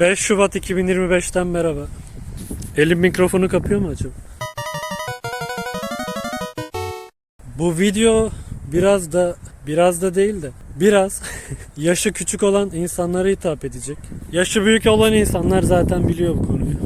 5 Şubat 2025'ten merhaba. Elim mikrofonu kapıyor mu acaba? Bu video biraz da biraz da değil de biraz yaşı küçük olan insanlara hitap edecek. Yaşı büyük olan insanlar zaten biliyor bu konuyu.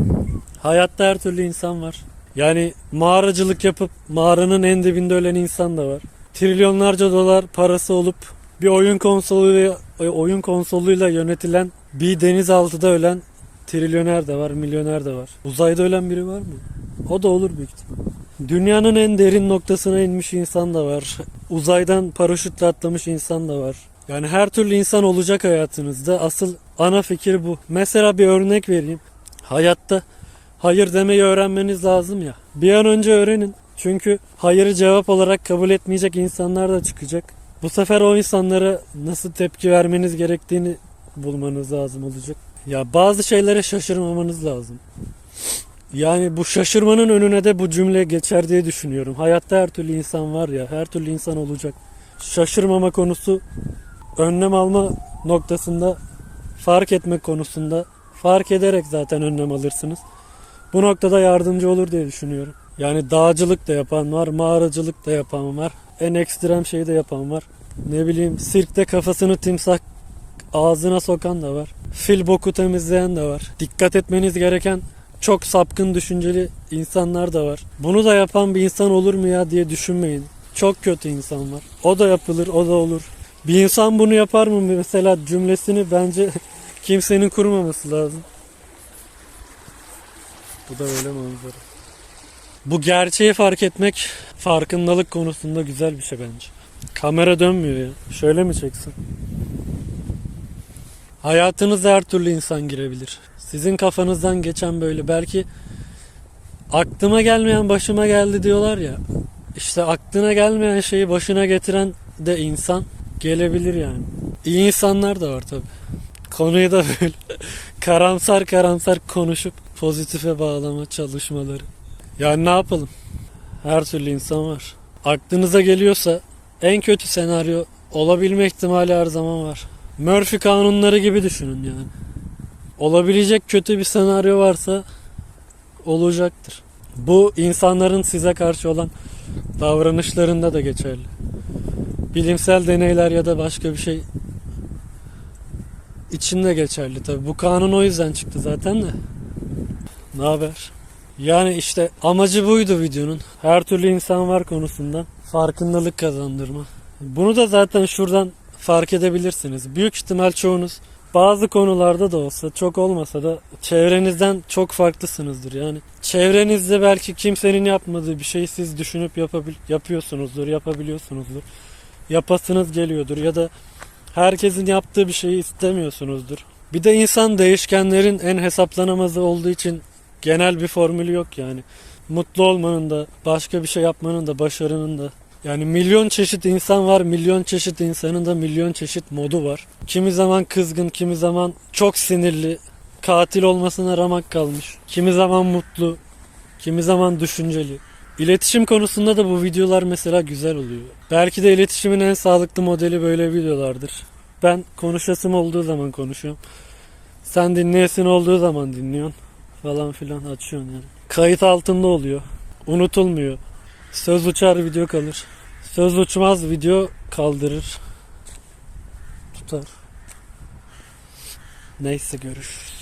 Hayatta her türlü insan var. Yani mağaracılık yapıp mağaranın en dibinde ölen insan da var. Trilyonlarca dolar parası olup bir oyun konsoluyla oyun konsoluyla yönetilen bir denizaltıda ölen trilyoner de var, milyoner de var. Uzayda ölen biri var mı? O da olur büyük ihtimal. Dünyanın en derin noktasına inmiş insan da var. Uzaydan paraşütle atlamış insan da var. Yani her türlü insan olacak hayatınızda. Asıl ana fikir bu. Mesela bir örnek vereyim. Hayatta hayır demeyi öğrenmeniz lazım ya. Bir an önce öğrenin. Çünkü hayırı cevap olarak kabul etmeyecek insanlar da çıkacak. Bu sefer o insanlara nasıl tepki vermeniz gerektiğini bulmanız lazım olacak. Ya bazı şeylere şaşırmamanız lazım. Yani bu şaşırmanın önüne de bu cümle geçer diye düşünüyorum. Hayatta her türlü insan var ya, her türlü insan olacak. Şaşırmama konusu önlem alma noktasında fark etmek konusunda fark ederek zaten önlem alırsınız. Bu noktada yardımcı olur diye düşünüyorum. Yani dağcılık da yapan var, mağaracılık da yapan var, en ekstrem şeyi de yapan var. Ne bileyim sirkte kafasını timsah ağzına sokan da var. Fil boku temizleyen de var. Dikkat etmeniz gereken çok sapkın düşünceli insanlar da var. Bunu da yapan bir insan olur mu ya diye düşünmeyin. Çok kötü insan var. O da yapılır, o da olur. Bir insan bunu yapar mı mesela cümlesini bence kimsenin kurmaması lazım. Bu da öyle manzara. Bu gerçeği fark etmek farkındalık konusunda güzel bir şey bence. Kamera dönmüyor ya. Şöyle mi çeksin? Hayatınıza her türlü insan girebilir. Sizin kafanızdan geçen böyle belki aklıma gelmeyen başıma geldi diyorlar ya. İşte aklına gelmeyen şeyi başına getiren de insan gelebilir yani. İyi insanlar da var tabi. Konuyu da böyle karamsar karamsar konuşup pozitife bağlama çalışmaları. Yani ne yapalım? Her türlü insan var. Aklınıza geliyorsa en kötü senaryo olabilme ihtimali her zaman var. Murphy kanunları gibi düşünün yani. Olabilecek kötü bir senaryo varsa olacaktır. Bu insanların size karşı olan davranışlarında da geçerli. Bilimsel deneyler ya da başka bir şey için de geçerli tabi. Bu kanun o yüzden çıktı zaten de. Ne haber? Yani işte amacı buydu videonun. Her türlü insan var konusundan farkındalık kazandırma. Bunu da zaten şuradan fark edebilirsiniz. Büyük ihtimal çoğunuz bazı konularda da olsa çok olmasa da çevrenizden çok farklısınızdır. Yani çevrenizde belki kimsenin yapmadığı bir şeyi siz düşünüp yapabil yapıyorsunuzdur, yapabiliyorsunuzdur. Yapasınız geliyordur ya da herkesin yaptığı bir şeyi istemiyorsunuzdur. Bir de insan değişkenlerin en hesaplanamazı olduğu için genel bir formülü yok yani. Mutlu olmanın da, başka bir şey yapmanın da, başarının da. Yani milyon çeşit insan var, milyon çeşit insanın da milyon çeşit modu var. Kimi zaman kızgın, kimi zaman çok sinirli, katil olmasına ramak kalmış. Kimi zaman mutlu, kimi zaman düşünceli. İletişim konusunda da bu videolar mesela güzel oluyor. Belki de iletişimin en sağlıklı modeli böyle videolardır. Ben konuşasım olduğu zaman konuşuyorum. Sen dinleyesin olduğu zaman dinliyorsun falan filan açıyorsun yani. Kayıt altında oluyor. Unutulmuyor. Söz uçar video kalır. Söz uçmaz video kaldırır. Tutar. Neyse görüşürüz.